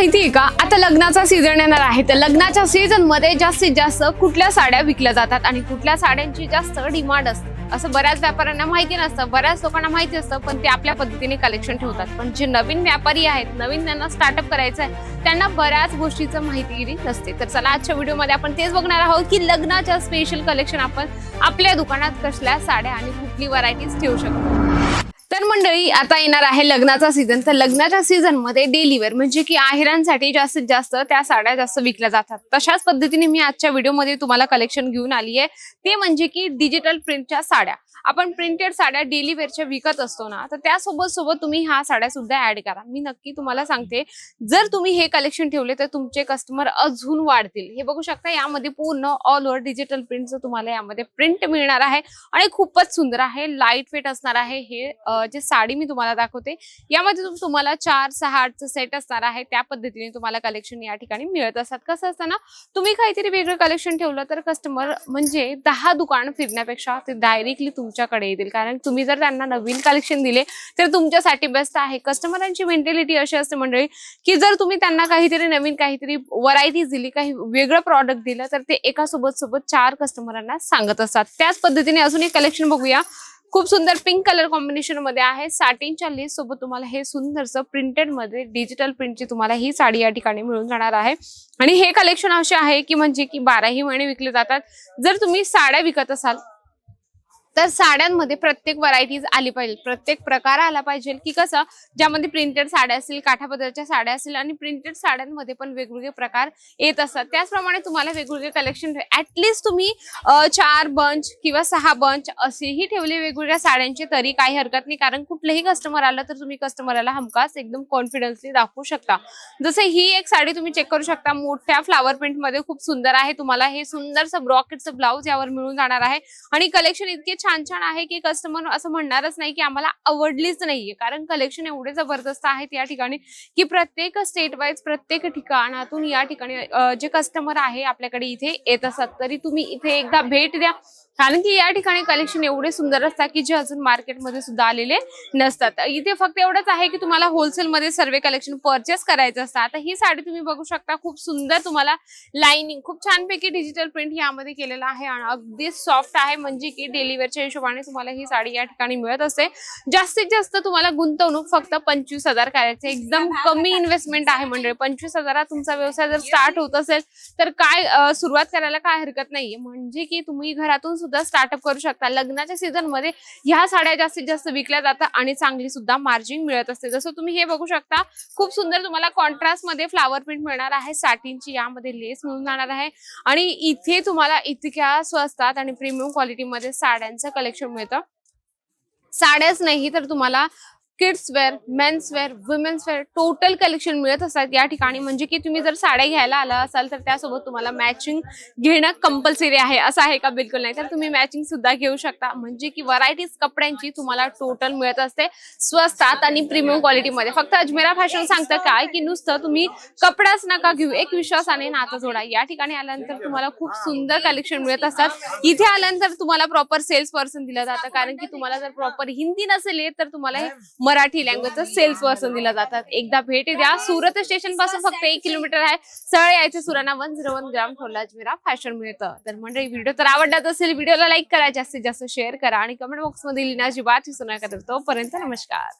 माहिती आहे का? आता लग्नाचा सीझन येणार आहे. तर लग्नाच्या सीझनमध्ये जास्तीत जास्त कुठल्या साड्या विकल्या जातात आणि कुठल्या साड्यांची जास्त डिमांड असते? असं बऱ्याच व्यापाऱ्यांना माहिती नसतं. बऱ्याच लोकांना माहिती असतं पण ते आपल्या पद्धतीने कलेक्शन ठेवतात. पण जे नवीन व्यापारी आहेत नवीन त्यांना स्टार्टअप करायचं आहे त्यांना बऱ्याच गोष्टीचं माहितीगिरी नसते. तर चला आजच्या व्हिडिओमध्ये आपण तेच बघणार आहोत की लग्नाच्या स्पेशल कलेक्शन आपण आपल्या दुकानात कसल्या साड्या आणि कुठली व्हरायटीज ठेवू शकतो. तर मंडळी आता येणार आहे लग्नाचा सीझन तर लग्नाच्या सीझनमध्ये डेली वेअर म्हणजे की आहेरांसाठी जास्तीत जास्त त्या साड्या जास्त विकल्या जातात. तशाच पद्धतीने मी आजच्या व्हिडिओमध्ये तुम्हाला कलेक्शन घेऊन आली आहे. ते म्हणजे की डिजिटल प्रिंटच्या साड्या. आपण प्रिंटेड साड्या डेली वेअरच्या विकत असतो ना तर त्यासोबत सोबत तुम्ही ह्या साड्या सुद्धा ऍड करा. मी नक्की तुम्हाला सांगते जर तुम्ही हे कलेक्शन ठेवले तर तुमचे कस्टमर अजून वाढतील. हे बघू शकता यामध्ये पूर्ण ऑल ओव्हर डिजिटल प्रिंटचं तुम्हाला यामध्ये प्रिंट मिळणार आहे. आणि खूपच सुंदर आहे लाइट वेट असणार आहे हे जे साडी मी तुम्हाला दाखवते यामध्ये तुम्हाला चार सहा आठचं सेट असणार आहे त्या पद्धतीने तुम्हाला कलेक्शन या ठिकाणी मिळत असतात. कसं असतं ना तुम्ही काहीतरी वेगळं कलेक्शन ठेवलं तर कस्टमर म्हणजे दहा दुकान फिरण्यापेक्षा ते डायरेक्टली तुमच्याकडे येतील. कारण तुम्ही जर त्यांना नवीन कलेक्शन दिले तर तुमच्यासाठी बेस्ट आहे. कस्टमरांची मेंटॅलिटी अशी असते मंडळी की जर तुम्ही त्यांना काहीतरी नवीन काहीतरी व्हरायटीज दिली काही वेगळं प्रॉडक्ट दिलं तर ते एका सोबत सोबत चार कस्टमरांना सांगत असतात. त्याच पद्धतीने अजून एक कलेक्शन बघूया. खूप सुंदर पिंक कलर कॉम्बिनेशनमध्ये आहे. साटिनच्या लेस सोबत तुम्हाला हे सुंदरसं प्रिंटेडमध्ये डिजिटल प्रिंटची तुम्हाला ही साडी या ठिकाणी मिळून जाणार आहे. आणि हे कलेक्शन असे आहे की म्हणजे की बाराही महिने विकले जातात. जर तुम्ही साड्या विकत असाल तर साड्यांमध्ये प्रत्येक व्हरायटीज आली पाहिजे. प्रत्येक प्रकार आला पाहिजे की कसं ज्यामध्ये प्रिंटेड साड्या असतील काठापदरच्या साड्या असतील आणि प्रिंटेड साड्यांमध्ये पण वेगवेगळे प्रकार येत असतात. त्याचप्रमाणे तुम्हाला वेगवेगळे कलेक्शन ऍटलिस्ट तुम्ही चार बंच किंवा सहा बंच असेही ठेवले वेगवेगळ्या साड्यांचे तरी काही हरकत नाही. कारण कुठलेही कस्टमर आलं तर तुम्ही कस्टमरला हमखास एकदम कॉन्फिडन्सली दाखवू शकता. जसं ही एक साडी तुम्ही चेक करू शकता. मोठ्या फ्लावर प्रिंटमध्ये खूप सुंदर आहे. तुम्हाला हे सुंदरसं ब्रॉकेटचं ब्लाऊज यावर मिळून जाणार आहे. आणि कलेक्शन इतके छान छान छान आहे की कस्टमर असं म्हणणारच नाही की आम्हाला आवडलीच नाहीये. कारण कलेक्शन एवढे जबरदस्त आहेत या ठिकाणी की प्रत्येक स्टेट वाईज प्रत्येक ठिकाणातून या ठिकाणी जे कस्टमर आहे आपल्याकडे इथे येत असतात. तरी तुम्ही इथे एकदा भेट द्या. कारण की या ठिकाणी कलेक्शन एवढे सुंदर असतात की जे अजून मार्केटमध्ये सुद्धा आलेले नसतात. इथे फक्त एवढंच आहे की तुम्हाला होलसेल मध्ये सर्व कलेक्शन परचेस करायचं असतं. आता ही साडी तुम्ही बघू शकता खूप सुंदर तुम्हाला लाइनिंग खूप छानपैकी डिजिटल प्रिंट यामध्ये केलेलं आहे आणि अगदी सॉफ्ट आहे. म्हणजे की डेलिव्हरच्या हिशोबाने तुम्हाला ही साडी या ठिकाणी मिळत असते. जास्तीत जास्त तुम्हाला गुंतवणूक फक्त पंचवीस हजार करायचे. एकदम कमी इन्व्हेस्टमेंट आहे मंडळी. पंचवीस हजारात तुमचा व्यवसाय जर स्टार्ट होत असेल तर काय सुरुवात करायला काय हरकत नाहीये. म्हणजे की तुम्ही घरातून सुद्धा स्टार्टअप करू शकता. लग्नाच्या सीझनमध्ये ह्या साड्या जास्तीत जास्त विकल्या जातात आणि चांगली सुद्धा मार्जिन मिळत असते. जसं तुम्ही हे बघू शकता खूप सुंदर तुम्हाला कॉन्ट्रास्टमध्ये फ्लावर प्रिंट मिळणार आहे साटिनची यामध्ये लेस मिळून जाणार आहे. आणि इथे तुम्हाला इतक्या स्वस्तात आणि प्रीमियम क्वालिटीमध्ये साड्यांचं कलेक्शन मिळतं. साड्याच नाही तर तुम्हाला kids wear men's wear women's wear total collection मिळत असतात. या ठिकाणी म्हणजे की तुम्ही जर साड्या घ्यायला आला असाल तर त्यासोबत तुम्हाला मॅचिंग घेणं कंपल्सरी आहे. असं आहे का? बिलकुल नाही. तर तुम्ही मॅचिंग सुद्धा घेऊ शकता. म्हणजे की व्हरायटीज कपड्यांची तुम्हाला टोटल मिळत असते. स्वस्तात आणि प्रीमियम क्वालिटीमध्ये फक्त अजमेरा फॅशन सांगतं काय? की नुसतं तुम्ही कपडाच नका घेऊ. एक विश्वासाने नाचा जोडा. या ठिकाणी आल्यानंतर तुम्हाला खूप सुंदर कलेक्शन मिळत असतात. इथे आल्यानंतर तुम्हाला प्रॉपर सेल्स पर्सन दिलं जातं. कारण की तुम्हाला जर प्रॉपर हिंदी नसेल तर तुम्हाला मराठी लँग्वेजचा सेल्स पर्सन दिलं जातात एकदा भेट द्या. सुरत स्टेशनपासून फक्त एक किलोमीटर आहे. सरळ यायचे Surana one zero one gram ठेवला अजमेरा फॅशन मिळतं. तर म्हणजे व्हिडिओ तर आवडलाच असेल व्हिडिओला लाईक करा. जास्तीत जास्त शेअर करा. आणि कमेंट बॉक्समध्ये लिहिण्याची बात विसरू नका तर तोपर्यंत नमस्कार.